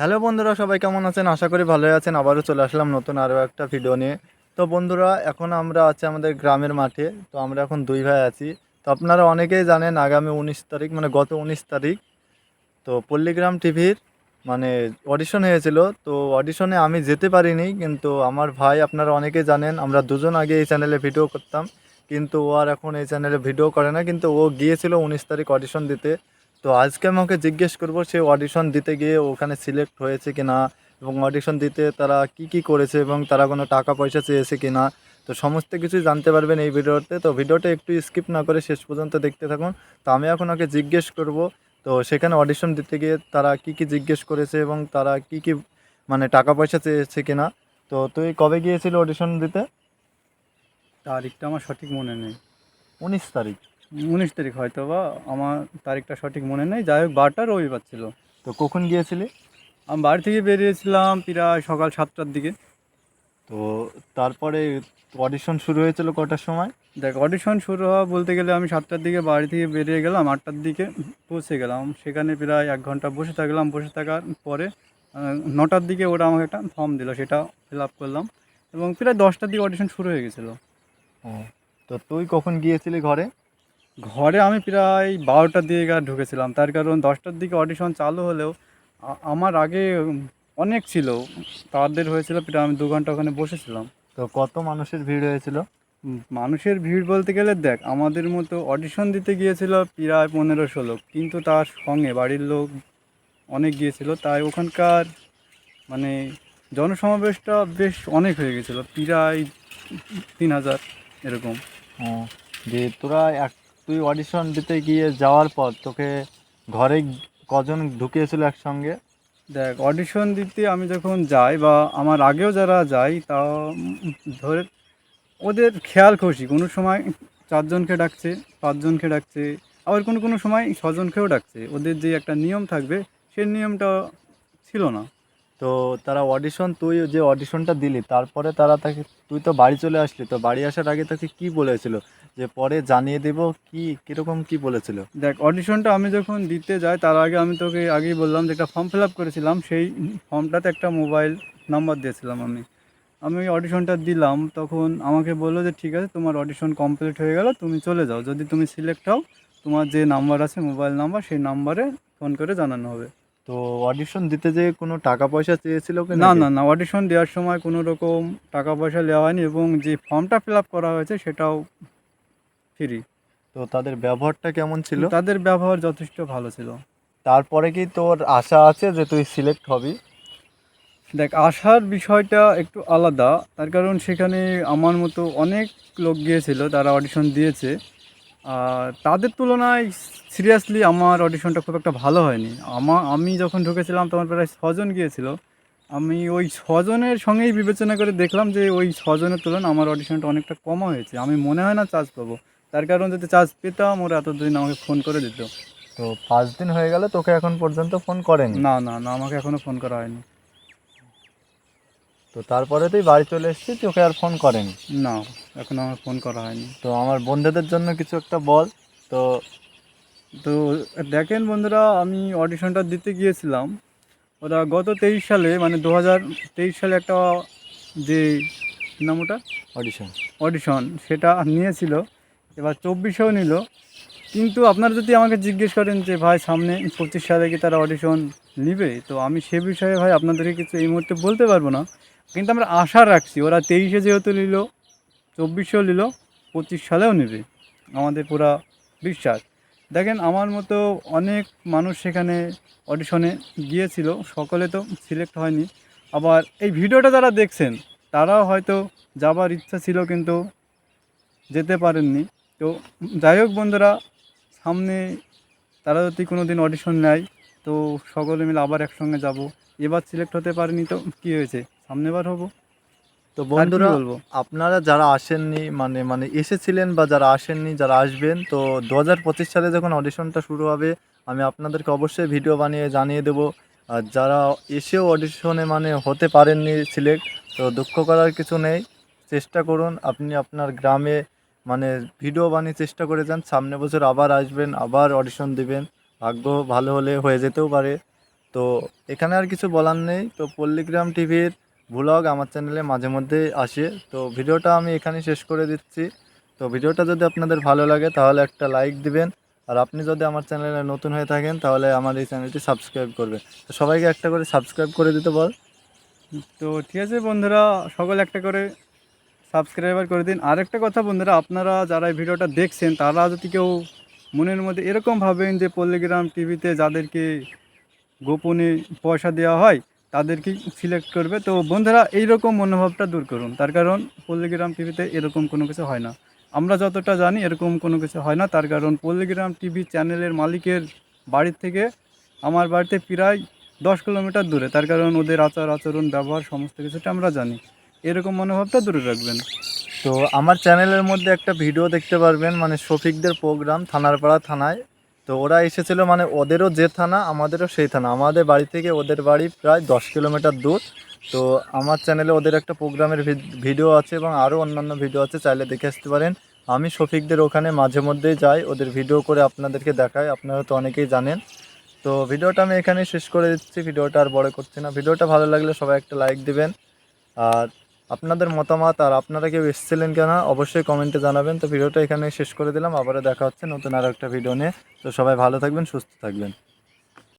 Hello বন্ধুরা, সবাই কেমন আছেন? আশা করি ভালোই আছেন। আবারও চলে আসলাম নতুন আরও একটা ভিডিও নিয়ে। তো বন্ধুরা, এখন আমরা আছি আমাদের গ্রামের মাঠে। তো আমরা এখন দুই ভাই আছি। তো আপনারা অনেকেই জানেন, আগামী উনিশ তারিখ মানে গত উনিশ তারিখ, তো পল্লীগ্রাম টিভির মানে অডিশন হয়েছিল। তো অডিশনে আমি যেতে পারিনি, কিন্তু আমার ভাই, আপনারা অনেকেই জানেন, আমরা দুজন আগে এই চ্যানেলে ভিডিও করতাম। কিন্তু ও আর এখন এই চ্যানেলে ভিডিও করে না, কিন্তু ও গিয়েছিল উনিশ তারিখ অডিশন দিতে। তো আজকে আমি ওকে জিজ্ঞেস করব সে অডিশন দিতে গিয়ে ওখানে সিলেক্ট হয়েছে কি না এবং অডিশন দিতে তারা কি কি করেছে এবং তারা কোনো টাকা পয়সা চেয়েছে কি না তো সমস্ত কিছুই জানতে পারবেন এই ভিডিওতে। তো ভিডিওটা একটু স্কিপ না করে শেষ পর্যন্ত দেখতে থাকুন। তো আমি এখন ওকে জিজ্ঞেস করব তো সেখানে অডিশন দিতে গিয়ে তারা কি কি জিজ্ঞেস করেছে এবং তারা কি কি মানে টাকা পয়সা চেয়েছে কি না তো তুই কবে গিয়েছিল অডিশন দিতে? তারিখটা আমার সঠিক মনে নেই। উনিশ তারিখ। উনিশ তারিখ হয়তো বা আমার তারিখটা সঠিক মনে নেই। যাই হোক বারটা রবিবার ছিল। তো কখন গিয়েছিলি? আমি বাড়ি থেকে বেরিয়েছিলাম প্রায় সকাল সাতটার দিকে। তো তারপরে অডিশন শুরু হয়েছিল কটার সময়? দেখ অডিশন শুরু হওয়া বলতে গেলে আমি সাতটার দিকে বাড়ি থেকে বেরিয়ে গেলাম আটটার দিকে পৌঁছে গেলাম। সেখানে প্রায় এক ঘণ্টা বসে থাকলাম। বসে থাকার পরে নটার দিকে ওরা আমাকে একটা ফর্ম দিল সেটা ফিল আপ করলাম। এবং প্রায় দশটার দিকে অডিশন শুরু হয়ে গেছিল। তো তুই কখন গিয়েছিলি ঘরে? ঘরে আমি প্রায় বারোটার দিকে গা ঢুকেছিলাম। তার কারণ দশটার দিকে অডিশন চালু হলেও আমার আগে অনেক ছিল। তাদের হয়েছিল প্রায় আমি দু ঘণ্টা ওখানে বসেছিলাম। তো কত মানুষের ভিড় হয়েছিল? মানুষের ভিড় বলতে গেলে দেখ আমাদের মতো অডিশন দিতে গিয়েছিল প্রায় পনেরোশো লোক কিন্তু তার সঙ্গে বাড়ির লোক অনেক গিয়েছিল। তাই ওখানকার মানে জনসমাবেশটা বেশ অনেক হয়ে গেছিল প্রায় তিন হাজার এরকম। যে তোরা এক তুই অডিশন দিতে গিয়ে যাওয়ার পর তোকে ঘরে কজন ঢুকিয়েছিল একসঙ্গে? দেখ অডিশন দিতে আমি যখন যাই বা আমার আগেও যারা যাই তা ধরে ওদের খেয়াল খুশি। কোনো সময় চারজনকে ডাকছে, পাঁচজনকে ডাকছে, আবার কোনো কোনো সময় ছজনকেও ডাকছে। ওদের যে একটা নিয়ম থাকবে, সেই নিয়মটা ছিল না। তো তারা অডিশন তুই যে অডিশনটা দিলি, তারপরে তারা তাকে, তুই তো বাড়ি চলে আসলি, তো বাড়ি আসার আগে তাকে কি বলেছিল? যে পরে জানিয়ে দেব কি, কীরকম কি বলেছিল? দেখ অডিশনটা আমি যখন দিতে যাই, তার আগে আমি তোকে আগেই বললাম যে একটা ফর্ম ফিল আপ করেছিলাম, সেই ফর্মটাতে একটা মোবাইল নাম্বার দিয়েছিলাম আমি। আমি অডিশনটা দিলাম, তখন আমাকে বলল যে ঠিক আছে, তোমার অডিশন কমপ্লিট হয়ে গেল, তুমি চলে যাও। যদি তুমি সিলেক্ট হও, তোমার যে নাম্বার আছে মোবাইল নাম্বার সেই নাম্বারে ফোন করে জানানো হবে। তো অডিশন দিতে যে কোনো টাকা পয়সা চেয়েছিল কি না না না অডিশন দেওয়ার সময় কোনো রকম টাকা পয়সা নেওয়া হয়নি এবং যে ফর্মটা ফিল আপ করা হয়েছে সেটাও ফ্রি তো তাদের ব্যবহারটা কেমন ছিল? তাদের ব্যবহার যথেষ্ট ভালো ছিল। তারপরে কি তোর আশা আছে যে তুই সিলেক্ট হবি? দেখ আসার বিষয়টা একটু আলাদা। তার কারণ সেখানে আমার মতো অনেক লোক গিয়েছিল তারা অডিশন দিয়েছে। তাদের তুলনায় সিরিয়াসলি আমার অডিশনটা খুব একটা ভালো হয়নি। আমার আমি যখন ঢুকেছিলাম তখন প্রায় ছজন গিয়েছিল। আমি ওই ছজনের সঙ্গেই বিবেচনা করে দেখলাম যে ওই ছজনের তুলনায় আমার অডিশনটা অনেকটা কম হয়েছে। আমি মনে হয় না চার্জ পাবো। তার কারণ যদি চার্জ পেতাম ওরা এতদিন আমাকে ফোন করে দিত। তো পাঁচ দিন হয়ে গেল তোকে এখন পর্যন্ত ফোন করেনি? না না না আমাকে এখনও ফোন করা হয়নি। তো তারপরে তুই বাড়ি চলে এসেছিস তোকে আর ফোন করেনি? না। এখনও আমার ফোন করা হয়নি। তো আমার বন্ধুদের জন্য কিছু একটা বল। তো তো দেখেন বন্ধুরা আমি অডিশনটা দিতে গিয়েছিলাম। ওরা গত তেইশ সালে মানে দু হাজার তেইশ সালে একটা যে নাম ওটা? অডিশন অডিশন সেটা নিয়েছিল। এবার চব্বিশেও নিল। কিন্তু আপনারা যদি আমাকে জিজ্ঞেস করেন যে ভাই সামনে পঁচিশ সালে কি তারা অডিশন নিবে? তো আমি সে বিষয়ে ভাই আপনাদেরকে কিছু এই মুহূর্তে বলতে পারব না। কিন্তু আমরা আশা রাখছি ওরা তেইশে যেহেতু নিল চব্বিশেও নিল, পঁচিশ সালেও নেবে। আমাদের পুরা বিশ্বাস। দেখেন, আমার মতো অনেক মানুষ সেখানে অডিশনে গিয়েছিল, সকলে তো সিলেক্ট হয়নি। আবার এই ভিডিওটা যারা দেখছেন, তারাও হয়তো যাবার ইচ্ছা ছিল কিন্তু যেতে পারেননি। তো যাই হোক বন্ধুরা, সামনে তারা যদি কোনো দিন অডিশন নেয়, তো সকলে মিলে আবার একসঙ্গে যাব। এবার সিলেক্ট হতে পারেনি তো কী হয়েছে? সামনেবার হব। তো বন্ধুরা বলব? আপনারা যারা আসেননি মানে মানে এসেছিলেন বা যারা আসেননি যারা আসবেন তো দু হাজার পঁচিশ সালে যখন অডিশনটা শুরু হবে আমি আপনাদেরকে অবশ্যই ভিডিও বানিয়ে জানিয়ে দেবো। আর যারা এসেও অডিশনে মানে হতে পারেননি সিলেক্ট তো দুঃখ করার কিছু নেই। চেষ্টা করুন আপনি আপনার গ্রামে মানে ভিডিও বানিয়ে চেষ্টা করে যান। সামনে বছর আবার আসবেন আবার অডিশন দিবেন। ভাগ্য ভালো হলে হয়ে যেতেও পারে। তো এখানে আর কিছু বলার নেই। তো পল্লীগ্রাম টিভির ভ্লগ আমার চ্যানেলে মাঝে মধ্যে আসে। তো ভিডিওটা আমি এখানে শেষ করে দিচ্ছি। তো ভিডিওটা যদি আপনাদের ভালো লাগে, তাহলে একটা লাইক দিবেন। আর আপনি যদি আমার চ্যানেলে নতুন হয়ে থাকেন, তাহলে আমার এই চ্যানেলটি সাবস্ক্রাইব করবেন। তো সবাইকে একটা করে সাবস্ক্রাইব করে দিতে বল। তো ঠিক আছে বন্ধুরা, সকলে একটা করে সাবস্ক্রাইবার করে দিন। আরেকটা কথা বন্ধুরা, আপনারা যারা এই ভিডিওটা দেখছেন, তারা যদি কেউ মনের মধ্যে এরকম ভাবেন যে পল্লীগ্রাম টিভিতে যাদেরকে গোপনে পয়সা দেওয়া হয় তাদেরকে সিলেক্ট করবে। তো বন্ধুরা, এইরকম মনোভাবটা দূর করুন। তার কারণ পল্লীগ্রাম টিভিতে এরকম কোনো কিছু হয় না। আমরা যতটা জানি এরকম কোনো কিছু হয় না। তার কারণ পল্লীগ্রাম টিভি চ্যানেলের মালিকের বাড়ির থেকে আমার বাড়িতে প্রায় দশ কিলোমিটার দূরে। তার কারণ ওদের আচার, আচরণ, ব্যবহার সমস্ত কিছুটা আমরা জানি। এরকম মনোভাবটা দূরে রাখবেন। তো আমার চ্যানেলের মধ্যে একটা ভিডিও দেখতে পারবেন। মানে শফিকদের প্রোগ্রাম থানারপাড়া থানায়। তো ওরা এসেছিল মানে ওদেরও যে থানা, আমাদেরও সেই থানা। আমাদের বাড়ি থেকে ওদের বাড়ি প্রায় দশ কিলোমিটার দূর। তো আমার চ্যানেলে ওদের একটা প্রোগ্রামের ভিডিও আছে এবং আরও অন্যান্য ভিডিও আছে, চাইলে দেখে আসতে পারেন। আমি শফিকদের ওখানে মাঝে মধ্যেই যাই, ওদের ভিডিও করে আপনাদেরকে দেখাই। আপনারা তো অনেকেই জানেন। তো ভিডিওটা আমি এখানেই শেষ করে দিচ্ছি। ভিডিওটা আর বড় করছি না। ভিডিওটা ভালো লাগলে সবাই একটা লাইক দিবেন। আর আপনাদের মতামত আর আপনারা কেউ এসেছিলেন কেনা অবশ্যই কমেন্টে জানাবেন। তো ভিডিওটা এখানে শেষ করে দিলাম। আবারও দেখা হচ্ছে নতুন আরও একটা ভিডিও নিয়ে। তো সবাই ভালো থাকবেন, সুস্থ থাকবেন।